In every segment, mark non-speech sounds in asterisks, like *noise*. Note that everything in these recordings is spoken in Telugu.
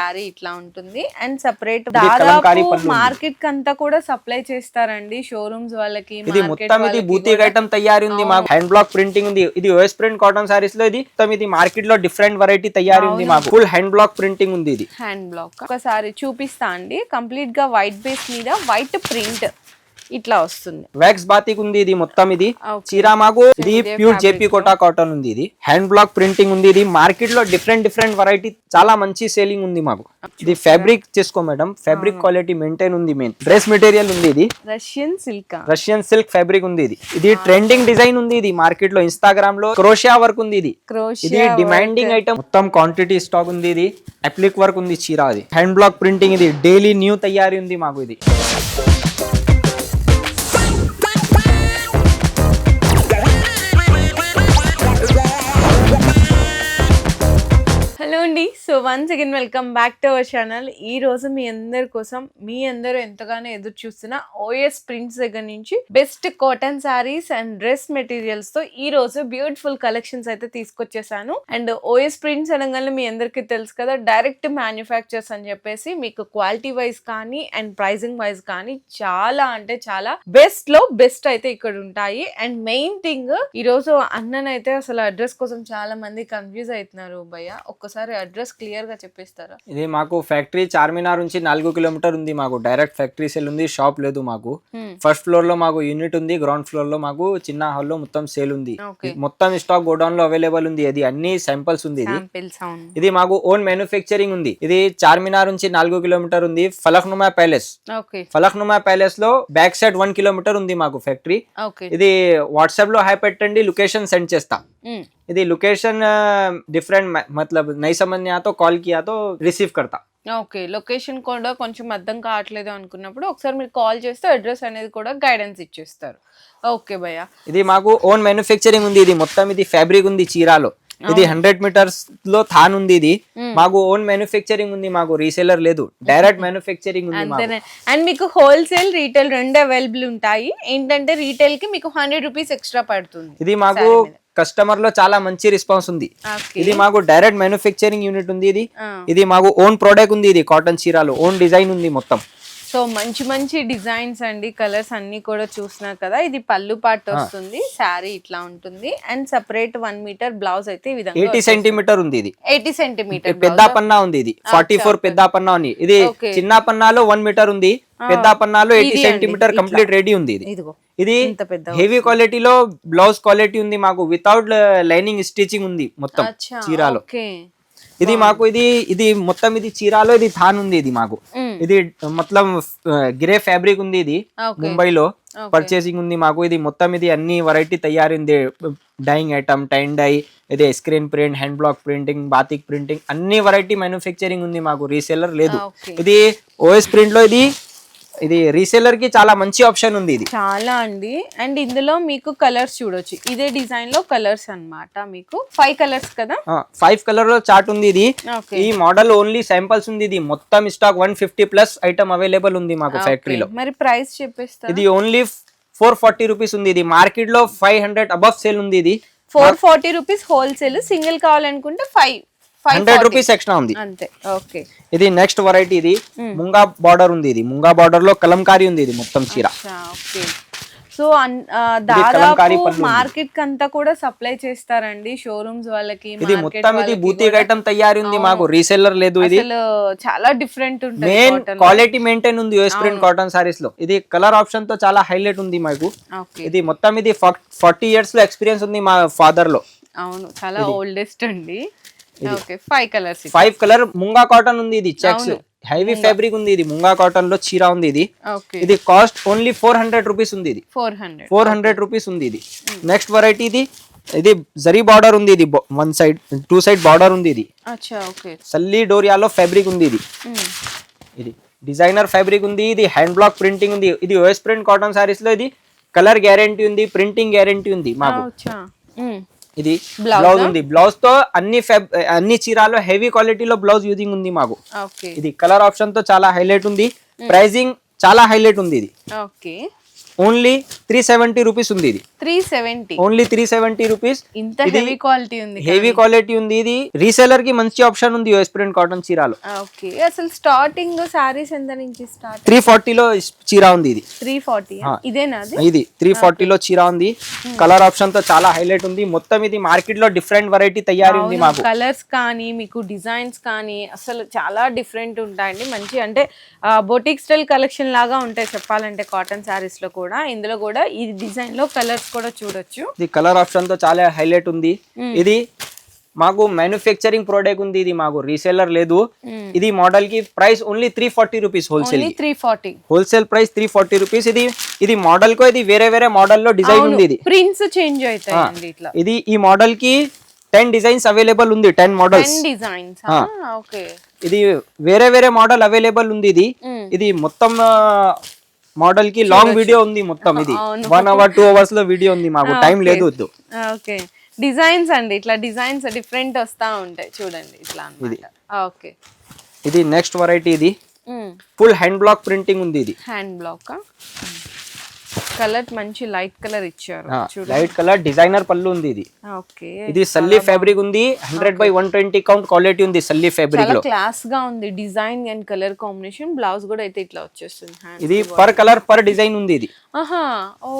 శారీ ఇట్లా ఉంటుంది. అండ్ సపరేట్ దాదాపు. మార్కెట్కి అంతా కూడా సప్లై చేస్తారండి. షోరూమ్స్ వాళ్ళకి ఇది మొత్తం ఇది. ఐటమ్ తయారీ ఉంది మాకు హ్యాండ్ బ్లాక్ ప్రింటింగ్ ఉంది. ఇది ఓఎస్ ప్రింట్ కాటన్ సారీస్లో ఇది. మొత్తం ఇది మార్కెట్లో డిఫరెంట్ వెరైటీ తయారీ ఉంది మాకు. ఫుల్ హ్యాండ్ బ్లాక్ ప్రింటింగ్ ఉంది ఇది. హ్యాండ్ బ్లాక్ ఒకసారి చూపిస్తా అండి. కంప్లీట్గా వైట్ బేస్ మీద వైట్ ప్రింట్ ఇట్లా వస్తుంది. వ్యాక్స్ బాతిక్ ఉంది ఇది మొత్తం ఇది. Okay. చీరా మాకు ఇది ప్యూర్ జేపీ కోటా కాటన్ ఉంది ఇది. హ్యాండ్ బ్లాక్ ప్రింటింగ్ ఉంది ఇది. మార్కెట్లో డిఫరెంట్ డిఫరెంట్ వెరైటీ చాలా మంచి సేలింగ్ ఉంది మాకు. ఇది ఫ్యాబ్రిక్ చేసుకో మేడం ఫ్యాబ్రిక్ క్వాలిటీ మెయింటైన్ ఉంది మెయిన్ డ్రెస్ మెటీరియల్ ఉంది ఇది. Russian silk Russian silk fabric ఉంది ఇది. ఇది ట్రెండింగ్ డిజైన్ ఉంది ఇది మార్కెట్లో ఇన్స్టాగ్రామ్లో క్రోషియా వర్క్ ఉంది ఇది ఇది డిమాండింగ్ ఐటమ్ మొత్తం క్వాంటిటీ స్టాక్ ఉంది ఇది. అప్లిక్ వర్క్ ఉంది చీర అది హ్యాండ్ బ్లాక్ ప్రింటింగ్ ఇది. డైలీ న్యూ తయారీ ఉంది మాకు ఇది. అండి. So once again welcome back to our channel ఈ రోజు మీ అందరి కోసం మీ అందరూ ఎంతగానో ఎదురు చూస్తున్న ఓఎస్ ప్రింట్స్ దగ్గర నుంచి best cotton saris and dress మెటీరియల్స్తో ఈ రోజు బ్యూటిఫుల్ కలెక్షన్స్ అయితే తీసుకొచ్చేసాను. అండ్ ఓఎస్ ప్రింట్స్ అనగానే మీ అందరికీ తెలుసు కదా డైరెక్ట్ మ్యానుఫ్యాక్చర్స్ అని చెప్పేసి మీకు క్వాలిటీ వైజ్ కానీ అండ్ ప్రైజింగ్ వైజ్ కానీ చాలా అంటే చాలా బెస్ట్లో బెస్ట్ అయితే ఇక్కడ ఉంటాయి. అండ్ మెయిన్ థింగ్ ఈ రోజు అన్ననైతే అసలు అడ్రస్ కోసం చాలా మంది కన్ఫ్యూజ్ అవుతున్నారు భయ్య. ఒక్కసారి అడ్రస్ క్లియర్గా చెప్పేస్తారా? ఇది మాకు ఫ్యాక్టరీ చార్మినార్ నుంచి నాలుగు కిలోమీటర్ ఉంది మాకు. డైరెక్ట్ ఫ్యాక్టరీ సెల్ ఉంది షాప్ లేదు మాకు. ఫస్ట్ ఫ్లోర్లో మాకు యూనిట్ ఉంది గ్రౌండ్ ఫ్లోర్లో మాకు చిన్న హాల్లో మొత్తం సేల్ ఉంది. మొత్తం స్టాక్ గోడౌన్లో అవైలబుల్ ఉంది ఇది అన్ని శాంపిల్స్ ఉంది ఇది. ఇది మాకు ఓన్ మ్యానుఫ్యాక్చరింగ్ ఉంది. ఇది చార్మినార్ నుంచి నాలుగు కిలోమీటర్ ఉంది ఫలక్నుమా ప్యాలెస్. ఫలక్నుమా ప్యాలెస్లో బ్యాక్ సైడ్ వన్ కిలోమీటర్ ఉంది మాకు ఫ్యాక్టరీ. ఇది వాట్సాప్లో హై పెట్టండి లొకేషన్ సెండ్ చేస్తా. यदि लोकेशन डिफरेंट मतलब नहीं समझ में आता कॉल किया तो रिसीव करता। ఓకే లొకేషన్ కూడా కొంచెం అర్థం కావట్లేదు అనుకున్నప్పుడు ఒకసారి మీరు కాల్ చేస్తే అడ్రస్ అనేది కూడా గైడెన్స్ ఇచ్చేస్తారు ఓకే భయ్య ఇది మాకు ఓన్ మ్యానుఫ్యాక్చరింగ్ ఉంది ఇది మొత్తం ఇది ఫ్యాబ్రిక్ ఉంది చీరాలో ఇది హండ్రెడ్ మీటర్స్లో థాన్ ఉంది ఇది మాకు ఓన్ మ్యానుఫ్యాక్చరింగ్ ఉంది మాకు రీసేలర్ లేదు డైరెక్ట్ మ్యానుఫ్యాక్చరింగ్ ఉంది అండ్ మీకు హోల్సేల్ రీటైల్ రెండు అవైలబుల్ ఉంటాయి ఏంటంటే రీటైల్కి మీకు హండ్రెడ్ రూపీస్ ఎక్స్ట్రా పడుతుంది ఇది మాకు కస్టమర్లో చాలా మంచి రెస్పాన్స్ ఉంది. ఇది మాకు డైరెక్ట్ మ్యానుఫ్యాక్చరింగ్ యూనిట్ ఉంది ఇది. ఇది మాకు ఓన్ ప్రోడక్ట్ ఉంది ఇది కాటన్ చీరాలో. ఓన్ డిజైన్ ఉంది మొత్తం. సో మంచి మంచి డిజైన్స్ అండి కలర్స్ అన్ని కూడా చూస్తున్నారు కదా. ఇది పళ్ళు పాటు వస్తుంది శారీ ఇట్లా ఉంటుంది. And separate one metre blouse అయితే ఈ విధంగా ఎయిటీ సెంటీమీటర్ ఉంది ఇది. ఎయిటీ సెంటీమీటర్ పెద్ద పన్నా ఉంది ఇది. ఫార్టీ ఫోర్ పెద్ద పన్నా ఉంది. ఇది. చిన్న పన్నాలో వన్ మీటర్ ఉంది. పెద్ద పన్నాలో ఎయిటీ సెంటీమీటర్. కంప్లీట్ రెడీ ఉంది ఇది. ఇది హెవీ క్వాలిటీలో బ్లౌజ్ క్వాలిటీ ఉంది మాకు వితౌట్ లైనింగ్ స్టిచింగ్ ఉంది మొత్తం చీరాలో. ఇది మాకు ఇది ఇది మొత్తం ఇది చీరాలో ఇది థాన్ ఉంది ఇది మాకు. ఇది మొత్తం గిరే ఫ్యాబ్రిక్ ఉంది ఇది ముంబైలో. పర్చేసింగ్ ఉంది మాకు ఇది మొత్తం ఇది అన్ని వెరైటీ తయారైంది. Dyeing item tie and dye ఇది screen print hand block printing batik printing అన్ని వెరైటీ మ్యానుఫ్యాక్చరింగ్ ఉంది మాకు రీసేలర్ లేదు. ఇది ఓఎస్ ప్రింట్లో ఇది ఇది రీసేలర్కి చాలా మంచి ఆప్షన్ ఉంది ఇది. చాలా అండి. అండ్ ఇందులో మీకు కలర్స్ చూడొచ్చు. ఇదే డిజైన్లో కలర్స్ అన్నమాట మీకు. ఫైవ్ కలర్స్ కదా? ఫైవ్ కలర్లో చార్ట్ ఉంది ఇది. ఈ మోడల్ ఓన్లీ శాంపల్స్ ఉంది ఇది. మొత్తం stock one fifty plus item available ఉంది మాకు ఫ్యాక్టరీలో మరి ప్రైస్ చెప్పేస్తా ఇది ఓన్లీ ఫోర్ ఫార్టీ రూపీస్ ఉంది ఇది. మార్కెట్లో ఫైవ్ హండ్రెడ్ అబవ్ సేల్ ఉంది ఇది. Four forty rupees wholesale single కావాలనుకుంటే ఫైవ్ హండ్రెడ్ రూపీస్ ఎక్స్ట్రా ఉంది. అంతే ఓకే. ఇది నెక్స్ట్ వెరైటీ ఇది. ముంగా బార్డర్ ఉంది ఇది. ముంగా బార్డర్లో కలంకారీ ఉంది ఇది మొత్తం చీర. ఓకే. సో దాదాపు. మార్కెట్కి అంతా కూడా సప్లై చేస్తారండి షోరూమ్స్ వాళ్ళకి ఇది మొత్తం ఇది కూడా. ఐటమ్ తయారీ ఉంది మాకు. రీసెల్లర్ లేదు ఇది. చాలా డిఫరెంట్ ఉంటుంది మెయిన్. క్వాలిటీ మెయింటైన్ ఉంది యూఎస్ ప్రింట్ కాటన్ సారీస్లో. ఇది కలర్ ఆప్షన్తో చాలా హైలైట్ ఉంది మాకు. ఇది మొత్తం ఇది ఫార్టీ ఇయర్స్లో ఎక్స్పీరియన్స్ ఉంది మా ఫాదర్లో. అవును చాలా ఓల్డెస్ట్ అండి. Five colours five colour munga cotton ఉంది ఇది చెక్స్ హెవీ ఫ్యాబ్రిక్ ఉంది ఇది ముంగా కాటన్లో చీర ఉంది ఇది. ఇది cost only four hundred rupees ఉంది ఇది. Four hundred four hundred rupees ఉంది ఇది. నెక్స్ట్ వెరైటీ ఇది ఇది జరీ బార్డర్ ఉంది ఇది one side two side border ఉంది ఇది. సల్లీ డోరియాలో ఫ్యాబ్రిక్ ఉంది ఇది. ఇది డిజైనర్ ఫ్యాబ్రిక్ ఉంది ఇది హ్యాండ్ బ్లాక్ ప్రింటింగ్ ఉంది. ఇది ఓఎస్ ప్రింట్ కాటన్ సారీస్లో ఇది కలర్ గ్యారంటీ ఉంది ప్రింటింగ్ గ్యారంటీ ఉంది మాకు. ఇది బ్లౌజ్ ఉంది. బ్లౌజ్తో అన్ని అన్ని చీరాలో హెవీ క్వాలిటీలో బ్లౌజ్ యూజింగ్ ఉంది మాకు. ఇది కలర్ ఆప్షన్తో చాలా హైలైట్ ఉంది. ప్రైజింగ్ చాలా హైలైట్ ఉంది ఇది. Okay only three seventy rupees ఉంది ఇది. Three seventy. Only three seventy rupees. ఇంత హెవీ క్వాలిటీ ఉంది హెవీ క్వాలిటీ ఉంది ఇది. రీసెలర్కి మంచి ఆప్షన్ ఉంది యూఎస్ ప్రింట్ కాటన్ చీరాలో. ఓకే. అసలు స్టార్టింగ్ సారీస్ ఎంత నుంచి స్టార్ట్ త్రీ ఫార్టీలో చీర ఉంది ఇది. త్రీ ఫార్టీ ఇదేనా ఇది త్రీ ఫార్టీలో చీర ఉంది. కలర్ ఆప్షన్తో చాలా హైలైట్ ఉంది. మొత్తం ఇది మార్కెట్లో డిఫరెంట్ వెరైటీ తయారీ ఉంది మాకు. కలర్స్ కానీ మీకు డిజైన్స్ కానీ అసలు చాలా డిఫరెంట్ ఉంటాయండి. మంచి అంటే బొటిక్ స్టైల్ కలెక్షన్ లాగా ఉంటాయి చెప్పాలంటే కాటన్ శారీస్లో కూడా. ఇందులో కూడా ఈ డిజైన్లో కలర్స్ కూడా చూడొచ్చు. ఇది కలర్ ఆప్షన్తో చాలా హైలైట్ ఉంది. ఇది మాకు మ్యానుఫ్యాక్చరింగ్ ప్రోడక్ట్ ఉంది. ఇది మాకు రీసెలర్ లేదు. ఇది మోడల్కి price only three forty rupees wholesale three forty wholesale price three forty rupees ఇది ఇది మోడల్ కో ఇది వేరే వేరే మోడల్లో డిజైన్ ఉంది ఇది. ప్రింట్స్ చేంజ్ అవుతాయండి ఇట్లా. ఇది ఈ మోడల్కి టెన్ డిజైన్స్ అవైలబుల్ ఉంది. టెన్ మోడల్స్ డిజైన్స్ ఓకే ఇది వేరే వేరే మోడల్ అవైలబుల్ ఉంది ఇది. ఇది మొత్తం మోడల్కి లాంగ్ వీడియో ఉంది మొత్తం *laughs* ఇది. వన్ అవర్ టూ అవర్స్లో వీడియో ఉంది మాకు. టైం లేదు వద్దు. ఓకే డిజైన్స్ అండి ఇట్లా డిజైన్స్ డిఫరెంట్ వస్తా ఉంటాయి. చూడండి ఇట్లా అన్నమాట. ఓకే ఇది నెక్స్ట్ వెరైటీ ఇది. ఫుల్ హ్యాండ్ బ్లాక్ ప్రింటింగ్ ఉంది ఇది. హ్యాండ్ బ్లాక్ కలర్ మంచి లైట్ కలర్ ఇచ్చారు. లైట్ కలర్ డిజైనర్ పళ్ళు ఉంది ఇది. ఓకే. ఇది సల్లీ ఫ్యాబ్రిక్ ఉంది hundred by one twenty count quality ఉంది సల్లీ ఫ్యాబ్రిక్లో. క్లాస్గా ఉంది design and colour combination blouse కూడా అయితే ఇట్లా వచ్చేస్తుంది. ఇది పర్ కలర్ పర్ డిజైన్ ఉంది ఇది. ఆహా ఓ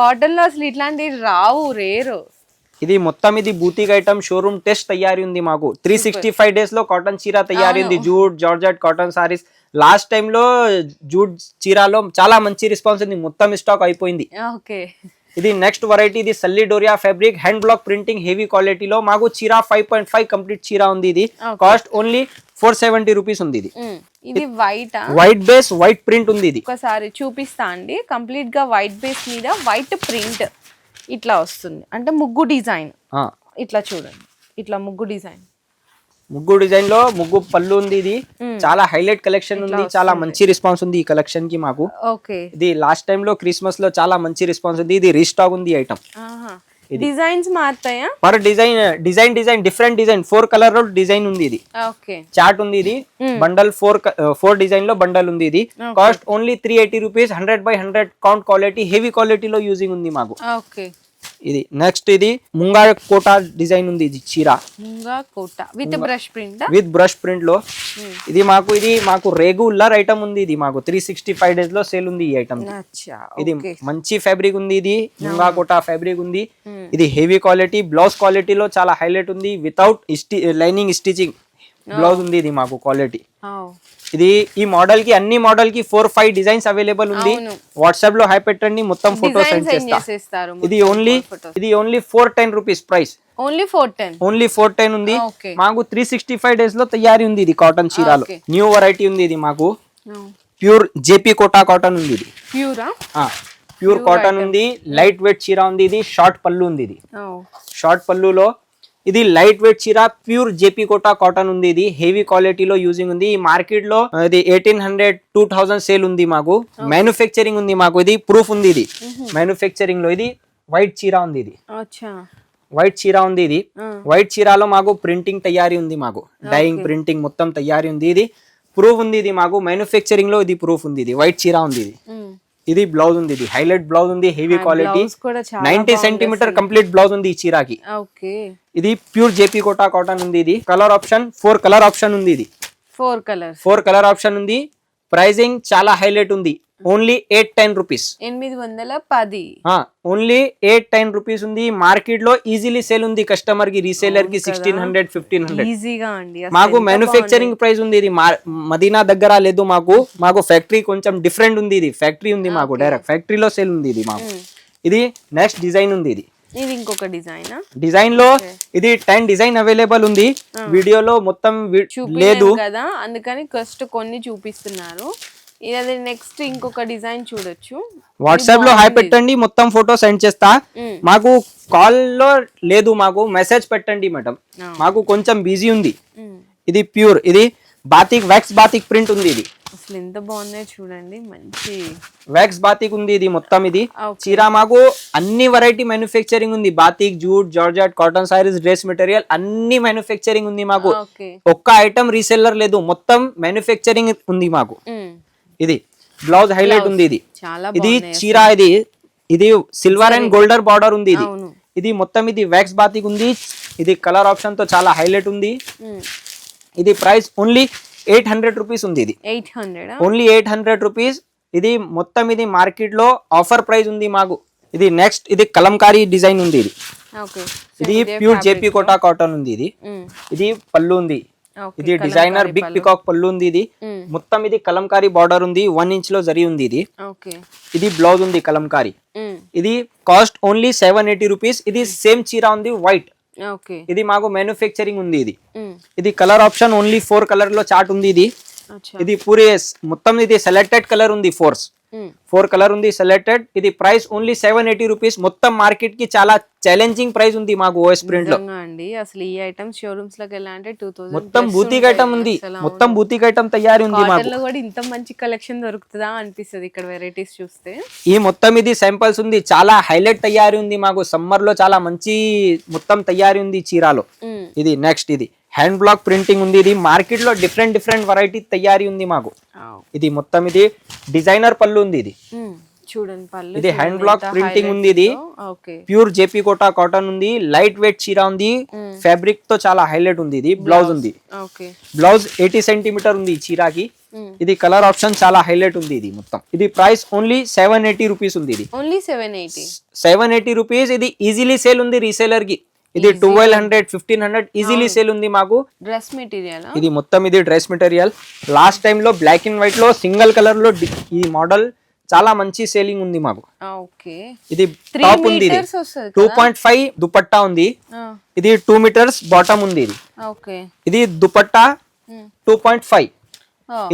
కాటన్లో అసలు ఇట్లాంటివి రావు రేరు. ఇది మొత్తం ఇది బూతిక్ ఐటమ్ షోరూమ్ టెస్ట్ తయారీ ఉంది మాకు. త్రీ సిక్స్టీ ఫైవ్ డేస్లో కాటన్ చీర తయారీ ఉంది jute georgette cotton saris. Last time లో జూట్ చీరాలో చాలా మంచి రెస్పాన్స్ ఉంది. మొత్తం స్టాక్ అయిపోయింది. ఓకే. ఇది నెక్స్ట్ వెరైటీ ఇది సల్లీ doria fabric hand block printing heavy క్వాలిటీలో మాకు చీర ఫైవ్ పాయింట్ ఫైవ్ కంప్లీట్ చీర ఉంది ఇది. Cost only four seventy rupees ఉంది ఇది. ఇది white white base white print ఉంది ఇది. ఒకసారి చూపిస్తా అండి. కంప్లీట్గా వైట్ బేస్ మీద వైట్ ప్రింట్ ఇట్లా వస్తుంది. అంటే ముగ్గు డిజైన్ ఇట్లా చూడండి. ఇట్లా ముగ్గు డిజైన్ ముగ్గు డిజైన్లో ముగ్గు పళ్ళు ఉంది ఇది. చాలా హైలైట్ కలెక్షన్ ఉంది. చాలా మంచి రెస్పాన్స్ ఉంది ఈ కలెక్షన్కి మాకు. ఇది లాస్ట్ టైం లో క్రిస్మస్లో చాలా మంచి రెస్పాన్స్ ఉంది. ఇది రీస్టాక్ ఉంది item designs మారుతాయా? Per design design design different design four కలర్లో డిజైన్ ఉంది ఇది. చార్ట్ ఉంది ఇది. బండల్ ఫోర్ ఫోర్ డిజైన్లో బండల్ ఉంది ఇది. Cost only three eighty rupees hundred by hundred count quality heavy క్వాలిటీలో యూజింగ్ ఉంది మాకు. ఇది. నెక్స్ట్ ఇది ముంగా కోటా డిజైన్ ఉంది ఇది చీర. Munga Kota with brush print? With brush ప్రింట్లో. ఇది మాకు ఇది మాకు రెగ్యులర్ ఐటమ్ ఉంది ఇది మాకు. త్రీ సిక్స్టీ ఫైవ్ డేస్లో సేల్ ఉంది ఈ ఐటమ్ ఇది మంచి ఫ్యాబ్రిక్ ఉంది ఇది. ముంగా కోటా ఫ్యాబ్రిక్ ఉంది. ఇది హెవీ క్వాలిటీ బ్లౌజ్ క్వాలిటీలో చాలా హైలైట్ ఉంది. వితౌట్ లైనింగ్ స్టిచింగ్ బ్లౌజ్ ఉంది ఇది మాకు క్వాలిటీ ఇది ఈ మోడల్కి అన్ని మోడల్కి ఫోర్ ఫైవ్ డిజైన్స్ అవైలబుల్ ఉంది. వాట్సాప్లో హై పెట్టండి మొత్తం ఫోటో సెండ్ డిజైన్స్ ఏం చేస్తా. చేసేస్తారు ఇది ఓన్లీ ఇది only four ten rupees price only four ten only four ten ఉంది. మాకు త్రీ సిక్స్టీ ఫైవ్ డేస్లో తయారీ ఉంది ఇది కాటన్ చీరాలో. న్యూ వెరైటీ ఉంది ఇది మాకు. ప్యూర్ జేపీ కోటా కాటన్ ఉంది ఇది. ప్యూరా ప్యూర్ కాటన్ ఉంది లైట్ వెయిట్ చీర ఉంది ఇది షార్ట్ పళ్ళు ఉంది ఇది. షార్ట్ పళ్ళులో ఇది లైట్ వెయిట్ చీర ప్యూర్ జేపీ కోటా కాటన్ ఉంది ఇది. హెవీ క్వాలిటీలో యూజింగ్ ఉంది. ఈ మార్కెట్లో ఇది eighteen hundred two thousand sale ఉంది మాకు. మ్యానుఫ్యాక్చరింగ్ ఉంది మాకు. ఇది ప్రూఫ్ ఉంది ఇది. మ్యానుఫ్యాక్చరింగ్లో ఇది వైట్ చీర ఉంది ఇది. వైట్ చీర ఉంది ఇది. వైట్ చీరలో మాకు ప్రింటింగ్ తయారీ ఉంది మాకు. డైయింగ్ ప్రింటింగ్ మొత్తం తయారీ ఉంది ఇది. ప్రూఫ్ ఉంది ఇది మాకు. మ్యానుఫ్యాక్చరింగ్లో ఇది ప్రూఫ్ ఉంది ఇది. వైట్ చీర ఉంది ఇది. ఇది బ్లౌజ్ ఉంది ఇది హైలైట్ బ్లౌజ్ ఉంది heavy quality. Ninety centimetre complete blouse ఉంది ఈ చీరకి. ఓకే. ఇది ప్యూర్ జేపీ కోటా కాటన్ ఉంది ఇది. Colour option four colour option ఉంది ఇది. Four colours four colour option ఉంది. ప్రైజింగ్ చాలా హైలైట్ ఉంది. Only eight ten rupees. ఎనిమిది వందల పది. ఓన్లీ ఎయిట్ టెన్ రూపీస్ ఉంది. మార్కెట్లో ఈజీలీ సేల్ ఉంది కస్టమర్కి రీసేలర్కి సిక్స్టీన్ హండ్రెడ్ ఫిఫ్టీన్ హండ్రెడ్. ఈజీగా అండి మాకు మ్యానుఫ్యాక్చరింగ్ ప్రైస్ ఉంది ఇది. మదీనా దగ్గర లేదు మాకు. మాకు ఫ్యాక్టరీ కొంచెం డిఫరెంట్ ఉంది ఇది. ఫ్యాక్టరీ ఉంది మాకు డైరెక్ట్ ఫ్యాక్టరీలో సేల్ ఉంది ఇది మాకు. ఇది నెక్స్ట్ డిజైన్ ఉంది ఇది. ఇది ఇంకొక డిజైన్ డిజైన్లో ఇది టెన్ డిజైన్ అవైలబుల్ ఉంది. వీడియోలో మొత్తం వి- లేదు. కదా. అందుకని ఫస్ట్ కొన్ని చూపిస్తున్నారు. ఇది నెక్స్ట్ ఇంకొక డిజైన్ చూడొచ్చు. వాట్సాప్లో హాయ్ పెట్టండి మొత్తం ఫోటో సెండ్ చేస్తా. మాకు కాల్లో లేదు మాకు మెసేజ్ పెట్టండి మేడం మాకు కొంచెం బిజీ ఉంది. ఇది ప్యూర్ ఇది బాతిక్ వ్యాక్స్ బాతిక్ ప్రింట్ ఉంది ఇది. అసలు ఎంత బాగున్నాయో చూడండి మంచి. వ్యాక్స్ బాతిక్ ఉంది ఇది మొత్తం ఇది. చీర మాకు అన్ని వెరైటీ మ్యానుఫ్యాక్చరింగ్ ఉంది. Batik jute georgette cotton saris dress material అన్ని మ్యానుఫ్యాక్చరింగ్ ఉంది మాకు. ఒక్క ఐటమ్ రీసెల్లర్ లేదు మొత్తం మ్యానుఫ్యాక్చరింగ్ ఉంది మాకు. ఇది బ్లౌజ్ హైలైట్ ఉంది ఇది. ఇది చీర ఇది. ఇది సిల్వర్ అండ్ గోల్డర్ బార్డర్ ఉంది ఇది. ఇది మొత్తం ఇది వ్యాక్స్ బాతిక్ ఉంది. ఇది కలర్ ఆప్షన్తో చాలా హైలైట్ ఉంది. ఇది price only eight hundred rupees ఉంది ఇది. Eight hundred only eight hundred rupees ఇది మొత్తం ఇది మార్కెట్లో ఆఫర్ ప్రైస్ ఉంది మాకు. ఇది నెక్స్ట్ ఇది కలంకారీ డిజైన్ ఉంది ఇది. ఇది ప్యూర్ జేపీ కోటా కాటన్ ఉంది ఇది. ఇది పళ్ళు ఉంది. ఇది డిజైనర్ బిగ్ పికాక్ పళ్ళు ఉంది ఇది. మొత్తం ఇది కలంకారీ బార్డర్ ఉంది వన్ ఇంచ్లో జరి ఉంది ఇది. ఇది బ్లౌజ్ ఉంది కలంకారీ. ఇది cost only seven eighty rupees ఇది సేమ్ చీర ఉంది వైట్ ఇది మాకు మ్యానుఫ్యాక్చరింగ్ ఉంది ఇది. ఇది కలర్ ఆప్షన్ ఓన్లీ ఫోర్ కలర్లో చార్ట్ ఉంది ఇది. ఇది పూరి మొత్తం ఇది సెలెక్టెడ్ కలర్ ఉంది ఫోర్స్ ఫోర్ కలర్ ఉంది సెలెక్టెడ్ ఇది price only seven eighty rupees. మొత్తం మార్కెట్కి చాలా ఛాలెంజింగ్ ప్రైస్ ఉంది మాకు ఓఎస్ ప్రింట్లో అండి. అసలు ఈ ఐటమ్స్ షోరూమ్స్లోకి అంటే టూ థౌసండ్ మొత్తం బూతిక్ ఐటమ్ ఉంది. మొత్తం బూతిక్ ఐటమ్ తయారీ ఉంది మాకు. కూడా ఇంత మంచి కలెక్షన్ దొరుకుతుందా అనిపిస్తుంది ఇక్కడ వెరైటీస్ చూస్తే. ఈ మొత్తం ఇది శాంపిల్స్ ఉంది. చాలా హైలైట్ తయారీ ఉంది మాకు. సమ్మర్లో చాలా మంచి మొత్తం తయారీ ఉంది చీరాలో. మ్మ్. ఇది నెక్స్ట్ ఇది. హ్యాండ్ బ్లాక్ ప్రింటింగ్ ఉంది. ఇది మార్కెట్లో డిఫరెంట్ డిఫరెంట్ వెరైటీ తయారీ ఉంది మాకు. ఇది మొత్తం ఇది డిజైనర్ పళ్ళు ఉంది ఇది. చూడండి పళ్ళు ఇది హ్యాండ్ బ్లాక్ ప్రింటింగ్ ఉంది ఇది. Okay. Pure JP Kota cotton ఉంది. లైట్ వెయిట్ చీర ఉంది. ఫ్యాబ్రిక్తో చాలా హైలైట్ ఉంది ఇది. బ్లౌజ్ ఉంది. ఓకే. బ్లౌజ్ ఎయిటీ సెంటీమీటర్ ఉంది ఈ చీరకి. ఇది కలర్ ఆప్షన్ చాలా హైలైట్ ఉంది ఇది మొత్తం. ఇది price only seven eighty rupees ఉంది ఇది. Only seven eighty seven eighty rupees ఇది ఈజీలీ సేల్ ఉంది రీసేలర్కి. ఇది twelve hundred fifteen hundred easily sale ఉంది మాకు. డ్రెస్ మెటీరియల్ ఇది మొత్తం ఇది డ్రెస్ మెటీరియల్ లాస్ట్ టైం లో బ్లాక్ అండ్ వైట్లో సింగిల్ కలర్లో ఈ మోడల్ చాలా మంచి సేలింగ్ ఉంది మాకు. ఓకే. ఇది టాప్ ఉంది టూ పాయింట్ ఫైవ్ దుపట్టా ఉంది. ఇది టూ మీటర్స్ బాటమ్ ఉంది ఇది. ఇది దుపట్టా టూ పాయింట్ ఫైవ్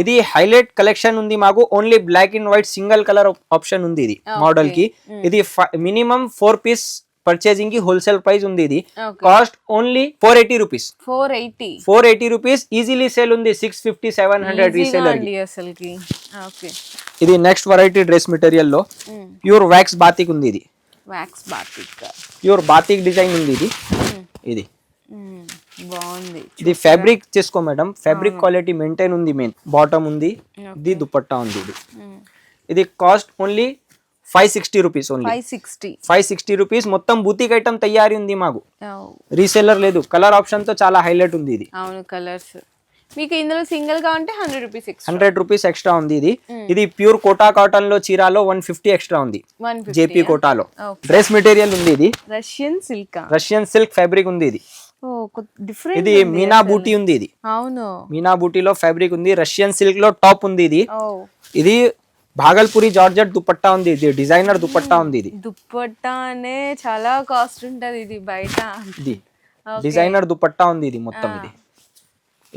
ఇది హైలైట్ కలెక్షన్ ఉంది మాకు. Only black and white single colour option ఉంది ఇది మోడల్కి. ఇది మినిమం ఫోర్ పీస్ పర్చేజింగ్కి హోల్సేల్ ప్రైస్ ఉంది ఇది. Cost only four eighty rupees four eighty four eighty rupees easily sale ఉంది six fifty seven hundred reseller okay ఇది నెక్స్ట్ వెరైటీ డ్రెస్ మెటీరియల్లో ప్యూర్ వ్యాక్స్ బాతిక్ ఉంది ఇది. Wax batik pure batik design ఉంది ఇది. ఇది. బాగుంది. ఇది ఫ్యాబ్రిక్ చేసుకో మేడం ఫ్యాబ్రిక్ క్వాలిటీ మెయింటైన్ ఉంది మెయిన్ బాటమ్ ఉంది. ఇది దుపట్టా ఉంది ఇది. ఇది cost only five sixty rupees only five sixty. Five sixty rupees మొత్తం బూతిక్ ఐటమ్ తయారీ ఉంది మాకు. రీసేలర్ లేదు. కలర్ ఆప్షన్తో చాలా హైలైట్ ఉంది ఇది. అవును కలర్స్. మీకు ఇందులో సింగిల్గా ఉంటే hundred rupees hundred rupees extra ఉంది ఇది. ఇది ప్యూర్ కోటా కాటన్లో చీరాలో వన్ ఫిఫ్టీ ఎక్స్ట్రా ఉంది. జేపీ కోటాలో. డ్రెస్ మెటీరియల్ ఉంది ఇది. Russian silk. Russian silk fabric ఉంది ఇది. ఇది మీనా బూటీ ఉంది ఇది. అవును. మీనా బూటీలో ఫ్యాబ్రిక్ ఉంది. రష్యన్ సిల్క్లో టాప్ ఉంది ఇది. ఇది భాగల్పూరి జార్జెట్ దుపట్టా ఉంది ఇది డిజైనర్ దుపట్టా ఉంది ఇది. దుప్పట్టా అనే చాలా కాస్ట్ ఉంటది ఇది బయట. ఇది. డిజైనర్ దుపట్టా ఉంది ఇది మొత్తం ఇది.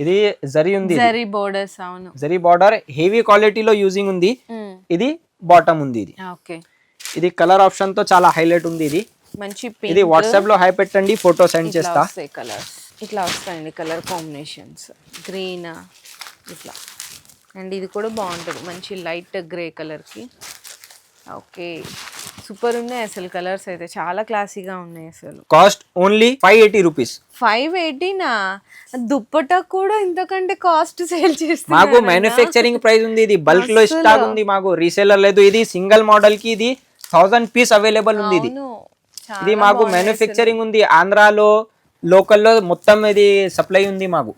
ఇది జరీ ఉంది. జరీ బోర్డర్స్ అవును. జరీ బార్డర్ హెవీ క్వాలిటీలో యూజింగ్ ఉంది. ఇది బాటమ్ ఉంది ఇది. ఓకే. ఇది కలర్ ఆప్షన్తో చాలా హైలైట్ ఉంది ఇది. మంచి ఇది వాట్సాప్లో హై పెట్టండి ఫోటో సెండ్ చేస్తా. కలర్స్ ఇట్లా వస్తాయండి కలర్ కాంబినేషన్స్ గ్రీన్ ఇట్లా. అండ్ ఇది కూడా బాగుంటుంది. మంచి లైట్ గ్రే కలర్కి. ఓకే. సూపర్ ఉన్నాయి అసలు కలర్స్ అయితే. చాలా క్లాసీగా ఉన్నాయి అసలు. Cost only five eighty rupees. Five ఎయిటీనా? Dupatta కూడా ఇంతకంటే కాస్ట్ సేల్ చేస్తున్నారు మాకు మ్యానుఫ్యాక్చరింగ్ ప్రైస్ ఉంది ఇది బల్క్లో స్టాక్ ఉంది మాకు. రీసేలర్ లేదు ఇది సింగిల్ మోడల్కి ఇది థౌసండ్ పీస్ అవైలబుల్ ఉంది ఇది. ఇది మాకు మ్యానుఫ్యాక్చరింగ్ ఉంది ఆంధ్రాలో లోకల్లో మొత్తం ఇది సప్లై ఉంది మాకు.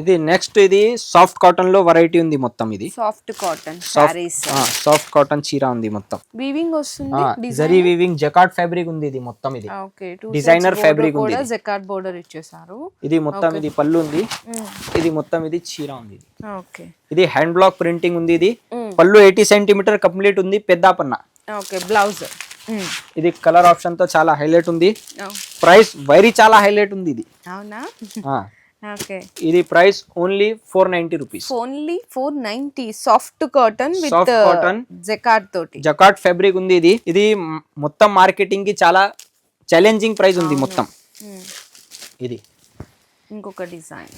ఇది నెక్స్ట్ ఇది సాఫ్ట్ కాటన్లో వెరైటీ ఉంది మొత్తం ఇది. సాఫ్ట్ కాటన్ సాఫ్ట్ కాటన్ చీర ఉంది మొత్తం. వీవింగ్ వస్తుంది జరీ వీవింగ్ జకాట్ ఫ్యాబ్రిక్ ఉంది ఇది మొత్తం ఇది. Designer fabric ఉంది జకాట్ బోర్డర్ ఇచ్చేసారు. ఇది మొత్తం ఇది పళ్ళు ఉంది. ఇది మొత్తం ఇది చీర ఉంది ఇది. ఓకే ఇది హ్యాండ్ బ్లాక్ ప్రింటింగ్ ఉంది ఇది. పళ్ళు ఎయిటీ సెంటీమీటర్ కంప్లీట్ ఉంది పెద్ద పన్న. ఓకే బ్లౌజ్ ఇది కలర్ ఆప్షన్తో చాలా హైలైట్ ఉంది. ప్రైస్ వైరీ చాలా హైలైట్ ఉంది ఇది. అవునా? ఇది price only four ninety rupees. Only four ninety soft cotton with Soft cotton. Jacquard తోటి. జకాట్ ఫ్యాబ్రిక్ ఉంది ఇది. ఇది మొత్తం మార్కెటింగ్కి చాలా ఛాలెంజింగ్ ప్రైస్ ఉంది మొత్తం. Mm. ఇది. ఇంకొక డిజైన్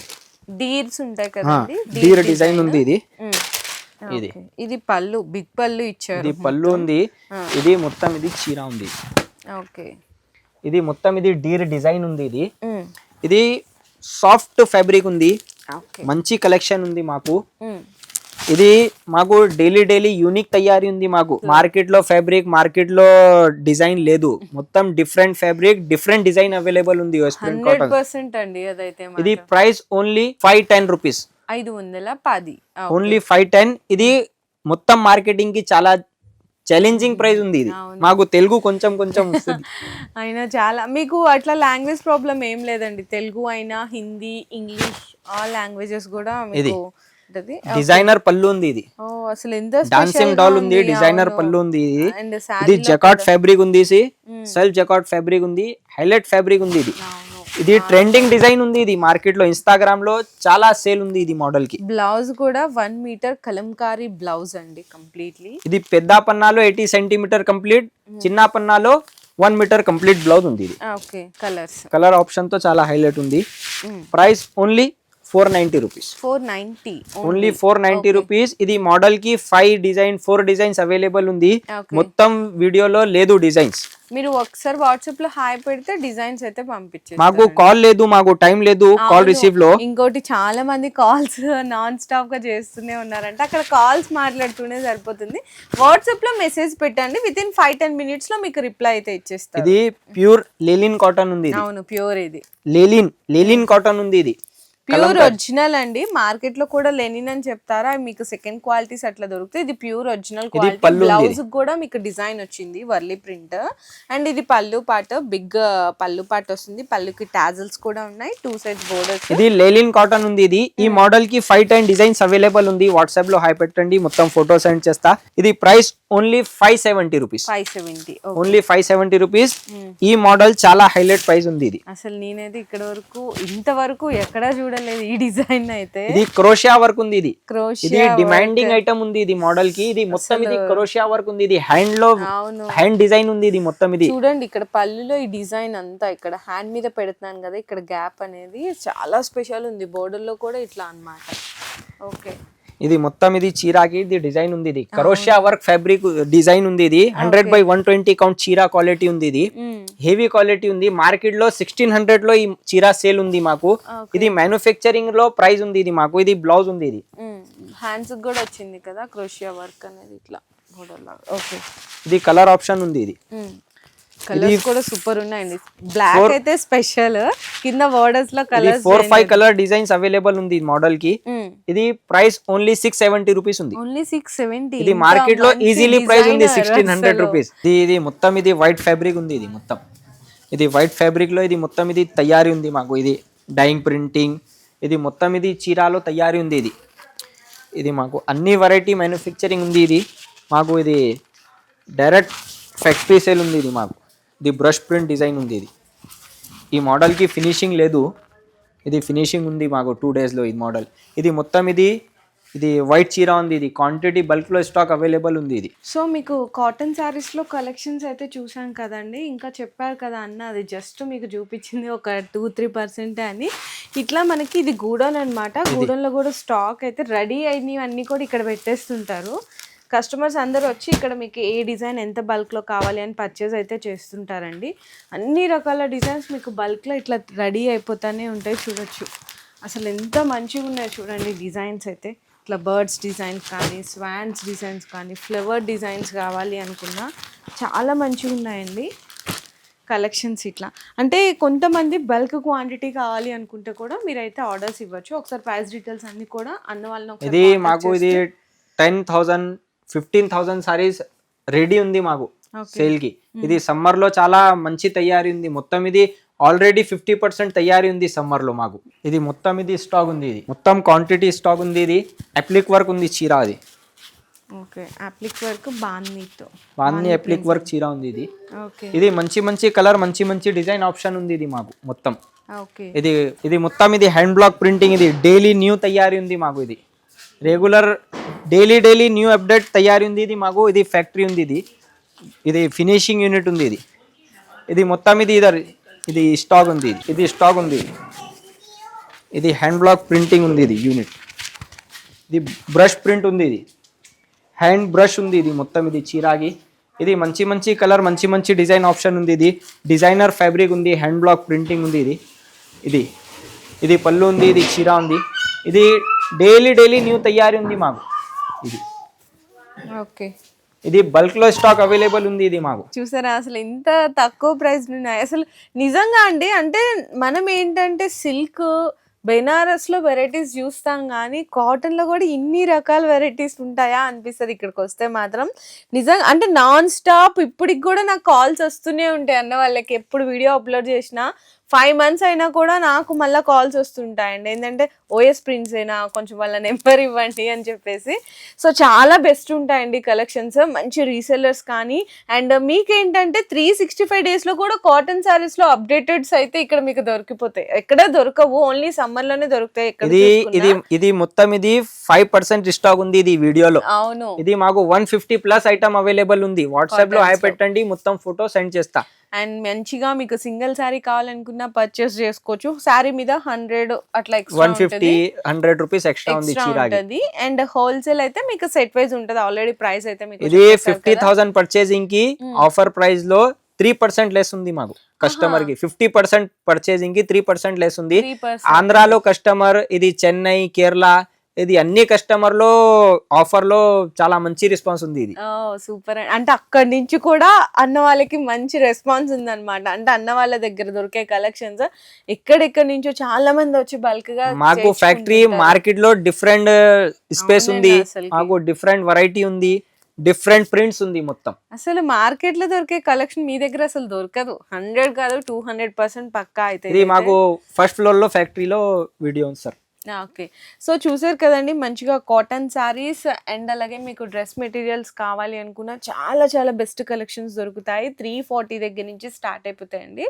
డీర్స్ ఉంటాయి ఆ, కదండి? డీర్ డిజైన్ ఉంది ఇది. Mm. ఇది. ఇది పళ్ళు బిగ్ పళ్ళు ఇచ్చారు. ఇది పళ్ళు ఉంది. ఇది మొత్తం ఇది చీర ఉంది. ఓకే. ఇది మొత్తం ఇది డీర్ డిజైన్ ఉంది ఇది. ఇది సాఫ్ట్ ఫ్యాబ్రిక్ ఉంది. మంచి కలెక్షన్ ఉంది మాకు. ఇది మాకు డైలీ డైలీ యూనిక్ తయారీ ఉంది మాకు. మార్కెట్లో ఫ్యాబ్రిక్ మార్కెట్లో డిజైన్ లేదు. మొత్తం different fabric different design available ఉంది ఇది. Price only five ten rupees. ఐదు వందల పది. ఓన్లీ ఫైవ్ టెన్ ఇది మొత్తం మార్కెటింగ్కి చాలా ఛాలెంజింగ్ ప్రైస్ ఉంది ఇది. మాకు తెలుగు కొంచెం కొంచెం వస్తుంది. *laughs* అయినా చాలా మీకు అట్లా లాంగ్వేజ్ ప్రాబ్లం ఏం లేదండి. తెలుగు అయినా హిందీ ఇంగ్లీష్ ఆ లాంగ్వేజెస్ కూడా ఉంటది. డిజైనర్ పళ్ళు ఉంది ఇది. అసలు ఎంత డాన్సింగ్ డాల్ ఉంది డిజైనర్ పళ్ళు ఉంది ఇది. ఇది జకాట్ ఫ్యాబ్రిక్ ఉంది సెల్ఫ్ జకాట్ ఫ్యాబ్రిక్ ఉంది. హైలైట్ ఫ్యాబ్రిక్ ఉంది ఇది. ఇది ట్రెండింగ్ డిజైన్ ఉంది ఇది మార్కెట్లో ఇన్స్టాగ్రామ్లో చాలా సేల్ ఉంది ఇది మోడల్కి. బ్లౌజ్ కూడా వన్ మీటర్ కలంకారీ బ్లౌజ్ అండి కంప్లీట్లీ ఇది పెద్ద పన్నాలో ఎయిటీ సెంటీమీటర్ కంప్లీట్ చిన్న పన్నాలో వన్ మీటర్ కంప్లీట్ బ్లౌజ్ ఉంది ఇది. ఓకే కలర్స్ కలర్ ఆప్షన్తో చాలా హైలైట్ ఉంది. Price only four ninety rupees four ninety only four ninety rupees ఇది మోడల్కి five design four designs available ఉంది. మొత్తం వీడియోలో లేదు డిజైన్స్ మీరు ఒకసారి వాట్సాప్లో హాయ్ పెడితే డిజైన్స్ అయితే పంపించేస్తారు మాకు కాల్ లేదు మాకు టైం లేదు కాల్. రిసీవ్లో. ఇంకోటి చాలా మంది కాల్స్ నాన్ స్టాప్గా చేస్తూనే ఉన్నారంటే. అక్కడ కాల్స్ మాట్లాడుతూనే సరిపోతుంది. వాట్సాప్లో మెసేజ్ పెట్టండి. విత్ ఇన్ ఫైవ్ టెన్ మినిట్స్లో మీకు రిప్లై అయితే ఇచ్చేస్తారు. ఇది ప్యూర్ లేలిన్ కాటన్ ఉంది ఇది. అవును ప్యూర్ ఇది. లేలిన్ లేలిన్ కాటన్ ఉంది ఇది. ప్యూర్ ఒరిజినల్ అండి. మార్కెట్లో కూడా లెనిన్ అని చెప్తారా? మీకు సెకండ్ క్వాలిటీస్ అట్లా దొరుకుతాయి. ఇది ప్యూర్ ఒరిజినల్ క్వాలిటీ. బ్లౌజ్ కూడా మీకు డిజైన్ వచ్చింది వర్లీ ప్రింట్. అండ్ ఇది పళ్ళు పాట బిగ్ పళ్ళు పాట వస్తుంది. పళ్ళుకి టాజల్స్ కూడా ఉన్నాయి. టూ సైడ్స్ బోర్డర్స్ ఇది లేలిన్ కాటన్ ఉంది ఇది. ఈ మోడల్కి ఫైవ్ టెన్ డిజైన్స్ అవైలబుల్ ఉంది. వాట్సాప్లో హాయ్ పెట్టండి. మొత్తం ఫోటో సెండ్ చేస్తా. ఇది price only five seventy rupees. Five seventy. Only five seventy rupees. ఈ మోడల్ చాలా హైలైట్ ప్రైస్ ఉంది ఇది. అసలు నేనైతే ఇక్కడ వరకు ఇంతవరకు ఎక్కడా చూడలేదు ఈ డిజైన్ అయితే. ఇది క్రోషియా వర్క్ ఉంది ఇది. ఇది డిమాండింగ్ ఐటమ్ ఉంది ఇది మోడల్కి. ఇది మొత్తం ఇది క్రోషియా వర్క్ ఉంది. ఇది హ్యాండ్లో హ్యాండ్ డిజైన్ ఉంది ఇది మొత్తం ఇది. చూడండి ఇక్కడ పళ్ళులో ఈ డిజైన్ అంతా ఇక్కడ హ్యాండ్ మీద పెడుతున్నాను కదా ఇక్కడ గ్యాప్ అనేది చాలా స్పెషల్ ఉంది. బోర్డర్లో కూడా ఇట్లా అన్నమాట. ఓకే ఇది మొత్తం ఇది చీరాకి ఇది డిజైన్ ఉంది ఇది. కరోషియా వర్క్ ఫ్యాబ్రిక్ డిజైన్ ఉంది ఇది. Hundred by one twenty count చీరా క్వాలిటీ ఉంది ఇది. హెవీ క్వాలిటీ ఉంది. మార్కెట్లో సిక్స్టీన్ హండ్రెడ్లో ఈ చీరా సేల్ ఉంది మాకు. ఇది మ్యానుఫ్యాక్చరింగ్లో ప్రైస్ ఉంది ఇది మాకు. ఇది బ్లౌజ్ ఉంది ఇది. హ్యాండ్స్ కూడా వచ్చింది కదా క్రోషియా వర్క్ అనేది ఇట్లా ఇది కలర్ ఆప్షన్ ఉంది ఇది. కలర్స్ కూడా సూపర్ ఉన్నాయండి. బ్లాక్ అయితే స్పెషల్ కింద బోర్డర్స్లో ఇది colours four five colour designs available ఉంది మోడల్కి. ఇది price only six seventy rupees ఉంది. ఓన్లీ సిక్స్ సెవెంటీ ఇది మార్కెట్లో ఈజీలీ ప్రైస్ ఉంది సిక్స్టీన్ హండ్రెడ్ రూపీస్ ఇది ఇది మొత్తం ఇది వైట్ ఫ్యాబ్రిక్ ఉంది ఇది మొత్తం. ఇది వైట్ ఫ్యాబ్రిక్లో ఇది మొత్తం ఇది తయారీ ఉంది మాకు. ఇది డైయింగ్ ప్రింటింగ్ ఇది మొత్తం ఇది చీరాలో తయారీ ఉంది ఇది. ఇది మాకు అన్ని వెరైటీ మ్యానుఫ్యాక్చరింగ్ ఉంది ఇది. మాకు ఇది డైరెక్ట్ ఫ్యాక్టరీ సేల్ ఉంది ఇది మాకు. ఇది బ్రష్ ప్రింట్ డిజైన్ ఉంది ఇది. ఈ మోడల్కి ఫినిషింగ్ లేదు. ఇది ఫినిషింగ్ ఉంది మాకు టూ డేస్లో ఈ మోడల్. ఇది మొత్తం ఇది ఇది వైట్ చీర ఉంది ఇది క్వాంటిటీ బల్క్లో స్టాక్ అవైలబుల్ ఉంది ఇది. సో మీకు కాటన్ శారీస్లో కలెక్షన్స్ అయితే చూసాం కదండి. ఇంకా చెప్పారు కదా అన్న అది జస్ట్ మీకు చూపించింది ఒక టూ త్రీ పర్సెంట్ అని. ఇట్లా మనకి ఇది గూడౌన్ అనమాట గూడౌన్లో కూడా స్టాక్ అయితే రెడీ అయినవి అన్నీ కూడా ఇక్కడ పెట్టేస్తుంటారు. కస్టమర్స్ అందరూ వచ్చి ఇక్కడ మీకు ఏ డిజైన్ ఎంత బల్క్లో కావాలి అని పర్చేస్ అయితే చేస్తుంటారండి. అన్ని రకాల డిజైన్స్ మీకు బల్క్లో ఇట్లా రెడీ అయిపోతానే ఉంటాయి చూడొచ్చు. అసలు ఎంత మంచిగా ఉన్నాయి చూడండి డిజైన్స్ అయితే. ఇట్లా బర్డ్స్ డిజైన్స్ కానీ స్వాన్స్ డిజైన్స్ కానీ ఫ్లవర్ డిజైన్స్ కావాలి అనుకున్నా చాలా మంచిగా ఉన్నాయండి కలెక్షన్స్ ఇట్లా. అంటే కొంతమంది బల్క్ క్వాంటిటీ కావాలి అనుకుంటే కూడా మీరైతే ఆర్డర్స్ ఇవ్వచ్చు. ఒకసారి ప్రైస్ డీటెయిల్స్ అన్ని కూడా అన్న వాళ్ళని ఇది మాకు ఇది ten thousand fifteen thousand saris ready ఉంది మాకు. సేల్కి. ఇది సమ్మర్లో చాలా మంచి తయారీ ఉంది. మొత్తం ఇది ఆల్రెడీ ఫిఫ్టీ పర్సెంట్ తయారీ ఉంది సమ్మర్లో మాకు. ఇది మొత్తం ఇది స్టాక్ ఉంది ఇది. మొత్తం క్వాంటిటీ స్టాక్ ఉంది ఇది. అప్లిక్ వర్క్ ఉంది చీర అది. ఓకే అప్లిక్ వర్క్ అప్లిక్ చీర ఉంది ఇది. ఇది మంచి మంచి కలర్ మంచి మంచి డిజైన్ ఆప్షన్ ఉంది ఇది మాకు మొత్తం. ఇది ఇది మొత్తం ఇది హ్యాండ్ బ్లాక్ ప్రింటింగ్ ఇది డైలీ న్యూ తయారీ ఉంది మాకు ఇది. Regular daily daily new update తయారీ ఉంది ఇది మాకు ఇది ఫ్యాక్టరీ ఉంది ఇది. ఇది ఫినిషింగ్ యూనిట్ ఉంది ఇది. ఇది మొత్తం ఇది ఇదర్ ఇది స్టాక్ ఉంది ఇది. స్టాక్ ఉంది ఇది. హ్యాండ్ బ్లాక్ ప్రింటింగ్ ఉంది ఇది యూనిట్ ఇది బ్రష్ ప్రింట్ ఉంది ఇది. హ్యాండ్ బ్రష్ ఉంది ఇది మొత్తం ఇది చీరాగి. ఇది మంచి మంచి కలర్ మంచి మంచి డిజైన్ ఆప్షన్ ఉంది ఇది. డిజైనర్ ఫ్యాబ్రిక్ ఉంది హ్యాండ్ బ్లాక్ ప్రింటింగ్ ఉంది ఇది. ఇది ఇది పళ్ళు ఉంది ఇది చీర ఉంది. ఇది డైలీ డైలీ న్యూ తయారీ ఉంది మాకు. ఇది. ఓకే. ఇది బల్క్లో స్టాక్ అవైలబుల్ ఉంది ఇది మాకు. చూసారా అసలు ఇంత తక్కువ ప్రైస్ ఉన్నాయి. అసలు నిజంగా అండి అంటే మనం ఏంటంటే సిల్క్ బెనారస్లో వెరైటీస్ చూస్తాం కానీ కాటన్లో కూడా ఇన్ని రకాల వెరైటీస్ ఉంటాయా అనిపిస్తుంది ఇక్కడికి వస్తే మాత్రం. నిజంగా అంటే నాన్ స్టాప్ ఇప్పటికి కూడా నాకు కాల్స్ వస్తూనే ఉంటాయి అన్న వాళ్ళకి. ఎప్పుడు వీడియో అప్లోడ్ చేసినా ఫైవ్ మంత్స్ అయినా కూడా నాకు మళ్ళీ కాల్స్ వస్తుంటాయండి. ఏంటంటే ఓఎస్ ప్రింట్స్ అయినా కొంచెం వాళ్ళ నెంబర్ ఇవ్వండి అని చెప్పేసి. సో చాలా బెస్ట్ ఉంటాయండి కలెక్షన్స్ మంచి రీసెల్లర్స్ కానీ అండ్ మీకేంటంటే త్రీ సిక్స్టీ ఫైవ్ డేస్లో కూడా కాటన్ శారీస్లో అప్డేటెడ్స్ అయితే ఇక్కడ మీకు దొరికిపోతాయి. ఎక్కడ దొరకవు ఓన్లీ సమ్మర్లోనే దొరుకుతాయి ఎక్కడ ఇది. ఇది ఇది మొత్తం ఇది ఫైవ్ పర్సెంట్ స్టాక్ ఉంది ఇది వీడియోలో. అవును. ఇది మాకు one fifty plus item available ఉంది. వాట్సాప్లో హాయ్. పెట్టండి మొత్తం ఫోటో సెండ్ చేస్తా. అండ్ మంచిగా మీకు సింగిల్ శారీ కావాలనుకున్నా పర్చేస్ చేసుకోవచ్చు. శారీ మీద హండ్రెడ్ అట్లా one fifty hundred rupees extra ఉంది ఉంటది. అండ్ హోల్సేల్ అయితే మీకు సెట్ వైజ్ ఉంటది. ఆల్రెడీ ప్రైస్ అయితే మీకు ఇది ఫిఫ్టీ. థౌసండ్ పర్చేసింగ్కి. ఆఫర్ ప్రైస్లో త్రీ పర్సెంట్ లెస్ ఉంది మాకు. కస్టమర్కి ఫిఫ్టీ పర్సెంట్ పర్చేసింగ్కి త్రీ పర్సెంట్ లెస్ ఉంది 3% ఆంధ్రాలో కస్టమర్ ఇది చెన్నై కేరళ ఇది అన్ని కస్టమర్లో ఆఫర్లో చాలా మంచి రెస్పాన్స్ ఉంది ఇది. సూపర్. అంటే అక్కడి నుంచి కూడా అన్న వాళ్ళకి మంచి రెస్పాన్స్ ఉందన్నమాట. అంటే అన్న వాళ్ళ దగ్గర దొరికే కలెక్షన్స్ ఎక్కడెక్కడి నుంచో చాలా మంది వచ్చి బల్క్గా మాకు ఫ్యాక్టరీ. మార్కెట్లో డిఫరెంట్ స్పేస్ ఉంది. మాకు డిఫరెంట్ వెరైటీ ఉంది. డిఫరెంట్ ప్రింట్స్ ఉంది మొత్తం. అసలు మార్కెట్లో దొరికే కలెక్షన్ మీ దగ్గర అసలు దొరకదు. హండ్రెడ్ కాదు టూ హండ్రెడ్ పర్సెంట్ పక్కా అయితే ఇది మాకు ఫస్ట్ ఫ్లోర్లో ఫ్యాక్టరీలో వీడియో ఉంది సార్. Ah, ఓకే సో చూసారు కదండి మంచిగా కాటన్ శారీస్ అండ్ అలాగే మీకు డ్రెస్ మెటీరియల్స్ కావాలి అనుకున్న చాలా చాలా బెస్ట్ కలెక్షన్స్ దొరుకుతాయి. త్రీ ఫార్టీ దగ్గర నుంచి స్టార్ట్ అయిపోతాయండి.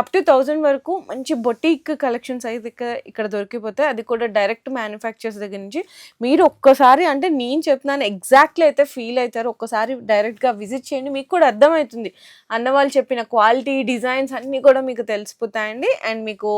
అప్ టు థౌజండ్ వరకు మంచి బొటిక్ కలెక్షన్స్ అయితే ఇక్కడ ఇక్కడ దొరికిపోతాయి. అది కూడా డైరెక్ట్ మ్యానుఫ్యాక్చర్స్ దగ్గర నుంచి. మీరు ఒక్కసారి అంటే నేను చెప్తున్నాను ఎగ్జాక్ట్లీ అయితే ఫీల్ అవుతారు. ఒక్కసారి డైరెక్ట్గా విజిట్ చేయండి మీకు కూడా అర్థమవుతుంది. అన్న వాళ్ళు చెప్పిన క్వాలిటీ డిజైన్స్ అన్నీ కూడా మీకు తెలిసిపోతాయండి. అండ్ మీకు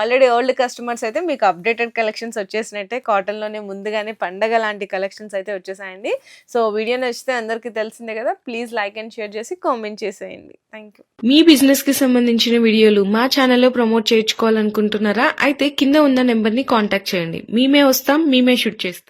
ఆల్రెడీ ఓల్డ్ కస్టమర్స్ అయితే మీకు అప్డేటెడ్ కలెక్షన్స్ వచ్చేసినట్టే. కాటన్లోనే ముందుగానే పండగ లాంటి కలెక్షన్స్ అయితే వచ్చేసాయండి. సో వీడియో నచ్చితే అందరికీ తెలిసిందే కదా ప్లీజ్ లైక్ అండ్ షేర్ చేసి కామెంట్ చేసేయండి. Thank you. మీ బిజినెస్కి సంబంధించిన వీడియోలు మా ఛానల్లో ప్రమోట్ చేయించుకోవాలనుకుంటున్నారా? అయితే కింద ఉన్న నెంబర్ని కాంటాక్ట్ చేయండి. మేమే వస్తాం మేమే షూట్ చేస్తాం.